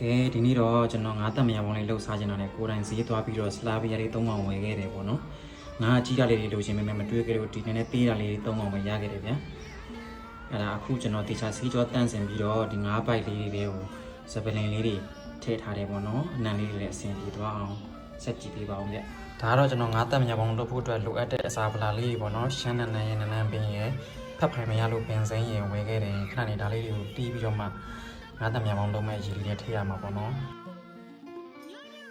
ကဲဒီနေ့တော့ကျွန်တော်ငါးတက်မရပေါင်းလေးလှုပ်ရှားနေတာနဲ့ကိုယ်တိုင်ဈေးသွားပြီးတော့စလာဗီယာလေး၃ပေါင်ဝယ်ခဲ့တယ်ပေါ့နော်ငါအကြီးတာလေးတွေလိုချင်ပေမဲ့မတွေ့ခဲ့လို့ဒီနေ့နဲ့ပေးတာလေးတွေ၃ပေါင်ပဲရခဲ့တယ်ဗျာအဲ့ဒါအခုကျွန်တော်တေချာစီးကြောတန့်စင်ပြီးတော့ဒီငါးပိုက်လေးတွေကိုစပလင်လေးတွေထည့်ထားတယ်ပေါ့နော်အနံလေးတွေလည်းအဆင်ပြေသွားအောင်ဆက်ကြည့်ပေးပါဦးဗျဒါကတော့ကျွန်တော်ငါးတက်မရပေါင်းလုပ်ဖို့အတွက်လိုအပ်တဲ့အစာပလာလေးတွေပေါ့နော်ရှမ်းနန်းနန်းရဲ့နန်းနန်းပင်ရဲ့ဖက်ဖိုင်မရလို့ပင်စိမ်းရင်ဝယ်ခဲ့တယ်ခဏနေဒါလေးတွေကိုတီးပြီးတော့မှ ငါးတမြပေါင်းလုံးမဲ့ရေလေးတွေထည့်ရမှာပေါ့နော်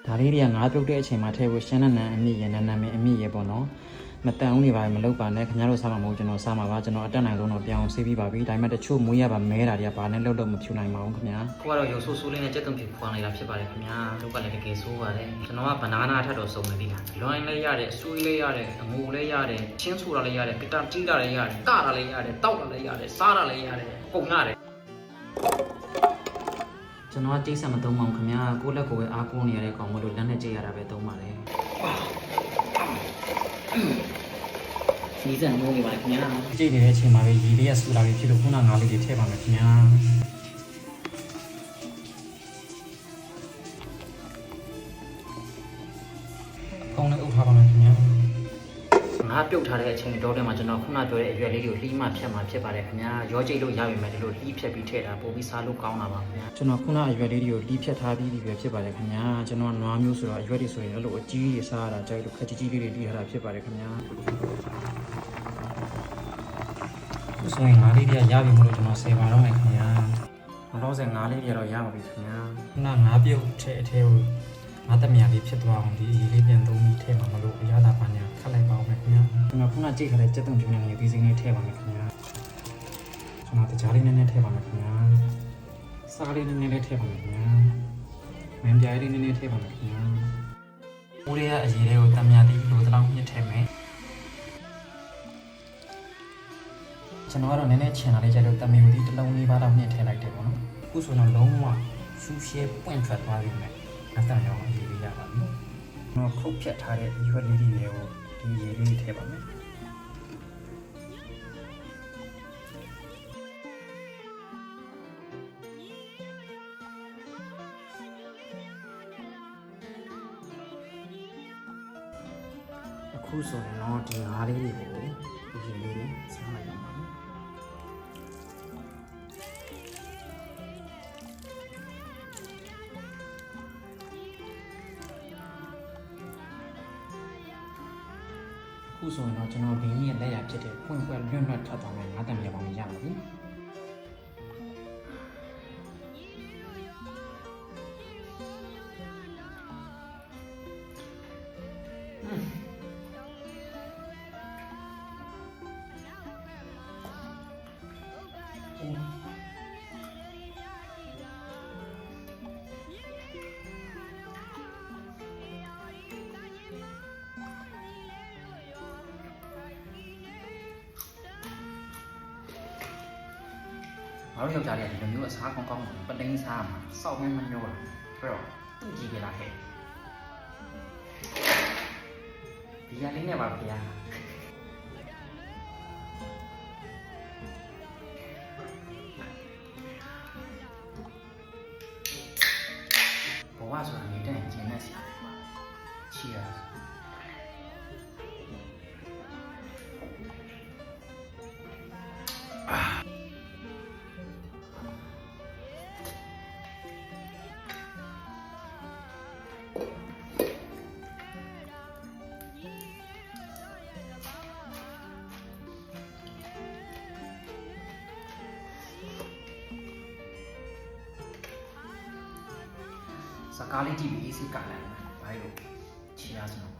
ဒါလေးတွေကငါးပြုတ်တဲ့အချိန်မှာထည့်ဖို့ရှမ်းနန်းနန်းအမြင့်ရနန်းနန်းမင်းအမြင့်ရပေါ့နော်မတန်ဦးနေပါဘူးမလုပ်ပါနဲ့ခင်ဗျားတို့စားမှာမဟုတ်ကျွန်တော်စားမှာပါကျွန်တော်အတက်နိုင်ဆုံးတော့ပြောင်းဆေးပြီးပါပြီဒါပေမဲ့တချို့မွေးရပါမဲတာတွေကဘာနဲ့လုပ်လို့မဖြူနိုင်ပါဘူးခင်ဗျာကိုကတော့ရုပ်ဆိုးဆိုးလေးနဲ့ကြက်တုံဖြူခွာနေတာဖြစ်ပါတယ်ခင်ဗျာလောက်ကလည်းတကယ်ဆိုးပါတယ်ကျွန်တော်ကဘနာနာထက်တော့စုံနေသေးတာလွိုင်းလည်းရတယ်ဆွေးလည်းရတယ်အငိုလည်းရတယ်ချင်းဆိုတာလည်းရတယ်ပီတာတီးတာလည်းရတယ်ကတာလည်းရတယ်တောက်တာလည်းရတယ်စားတာလည်းရတယ်ပုံရတယ် ကျွန်တော်ကတိတ်ဆက်မသုံးပါဘူးခင်ဗျာကိုယ့်လက်ကိုယ်ပဲအားကိုးနေရတဲ့ကောင်မလို့လက်နဲ့ကြည့်ရတာပဲသုံးပါလေစီးစံမိုးနေပါလေခင်ဗျာကြည့်နေတဲ့အချိန်မှာပဲရေလေးရဆူလာပြီးဖြစ်လို့ခုနငါးလေးတွေထည့်ပါမယ်ခင်ဗျာ ငါပြုတ်ထားတဲ့အချိန်တော့တည်းမှာကျွန်တော်ခုနပြောတဲ့အရွက်လေးတွေကိုလှီးမှဖြတ်မှဖြစ်ပါတယ်ခင်ဗျာရောကြိတ်လို့ရပြီမဲ့ဒီလိုလှီးဖြတ်ပြီးထည့်တာပို့ပြီးစားလို့ကောင်းတာပါခင်ဗျာကျွန်တော်ခုနအရွက်လေးတွေကိုလှီးဖြတ်ထားပြီးပြီပဲဖြစ်ပါတယ်ခင်ဗျာကျွန်တော်နွားမျိုးဆိုတော့အရွက်တွေဆိုရင်အဲ့လိုအကြီးကြီးစားရတာကြိုက်လို့ခက်ကြီးကြီးလေးတွေလှီးထားတာဖြစ်ပါတယ်ခင်ဗျာခုဆိုရင်ငါးလေးတွေကရပြီမလို့ကျွန်တော်ဆေပါတော့မယ်ခင်ဗျာမလို့စင်ငါးလေးတွေတော့ရပါပြီခင်ဗျာခုနငါးပြုတ်ထဲအထဲကို ငါတမယာလေးဖြစ်သွားအောင်ဒီအရေးလေးပြန်သုံးပြီးထည့်မှာမလို့အရသာပါညာခက်လိုက်ပါဦးမယ်ခင်ဗျာကျွန်တော်ခုနကြိတ်ခါတဲ့စက်တုံကျူနေနေဒီစိမ့်လေးထည့်ပါမယ်ခင်ဗျာကျွန်တော်တကြားလေးနည်းနည်းထည့်ပါမယ်ခင်ဗျာစားလေးနည်းနည်းလေးထည့်ပါမယ်ခင်ဗျာမင်းပြားလေးနည်းနည်းထည့်ပါမယ်ခင်ဗျာဦးလေးကအရေးလေးကိုတမယာလေးလိုတလောက်ညှစ်ထည့်မယ်ကျွန်တော်ကတော့နည်းနည်းချင်လာလေးကြလို့တမီကိုဒီတစ်လုံးလေးပါတော့ညှစ်ထည့်လိုက်တယ်ပေါ့နော်အခုဆိုတော့လုံးဝရှူရှဲပွင့်ထွက်သွားပြီမယ် အတန်ရောအရေးလေးရပါပြီကျွန်တော်ခုတ်ဖြတ်ထားတဲ့ရွက်လေးတွေကိုဒီရေလေးထည့်ပါမယ်အခုဆိုရင်တော့ဒီငါးလေးတွေကိုဒီရေလေးနဲ့ဆက်လိုက်ရပါ ခုဆိုရင်တော့ကျွန်တော်ဘင်းကြီးရဲ့လက်ရဖြစ်တဲ့ပွင့်ပွင့်လွတ်လွတ်ထွက်သွားမယ်ငါးတံမြေပေါင်းရပါပြီ ငါတို့ယောက်ျားတွေကဒီလိုမျိုးအစားကောင်းကောင်းပလိန်းစားမှာစောက်မင်းမညိုးတာပြီးတော့သူ့ကြည့်ကြလားဟဲ့ဒီရလေးနဲ့ပါဗျာဘဝဆိုတာနေတဲ့ရင်ကျင်းနေစရာပါ Cheers စကားလေးကြည့်ပြီးအေးစိတ်ကလည်းဘာလို့ Cheers နော်